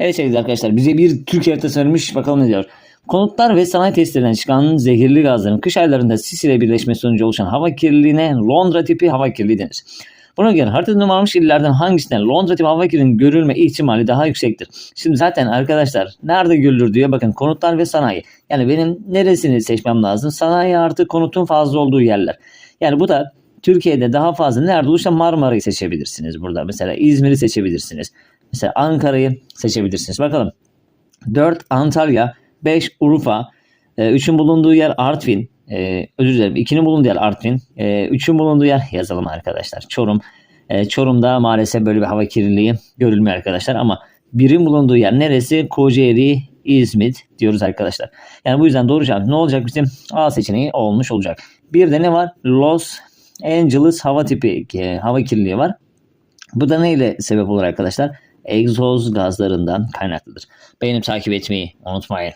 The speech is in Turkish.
Evet sevgili arkadaşlar bize bir Türkiye haritası vermiş bakalım ne diyor. Konutlar ve sanayi testlerinden çıkan zehirli gazların kış aylarında sis ile birleşmesi sonucu oluşan hava kirliliğine Londra tipi hava kirliliği denir. Buna göre haritada numaralanmış illerden hangisinden Londra tipi hava kirliliğinin görülme ihtimali daha yüksektir? Şimdi zaten arkadaşlar nerede görülür diyor bakın konutlar ve sanayi. Yani benim neresini seçmem lazım? Sanayi artı konutun fazla olduğu yerler. Yani bu da Türkiye'de daha fazla nerede olursa Marmara'yı seçebilirsiniz burada. Mesela İzmir'i seçebilirsiniz. Mesela Ankara'yı seçebilirsiniz. Bakalım. 4 Antalya, 5 Urfa, 3'ün bulunduğu yer Artvin, e, özür dilerim 2'nin bulunduğu yer Artvin, 3'ün bulunduğu yer yazalım arkadaşlar. Çorum. Çorum'da maalesef böyle bir hava kirliliği görülmüyor arkadaşlar ama birin bulunduğu yer neresi? Kocaeli, İzmit diyoruz arkadaşlar. Yani bu yüzden doğru cevap ne olacak bizim? A seçeneği olmuş olacak. Bir de ne var? Los Angeles hava tipi e, hava kirliliği var. Bu da neyle sebep olur arkadaşlar? Egzoz gazlarından kaynaklıdır. Beğenip takip etmeyi unutmayın.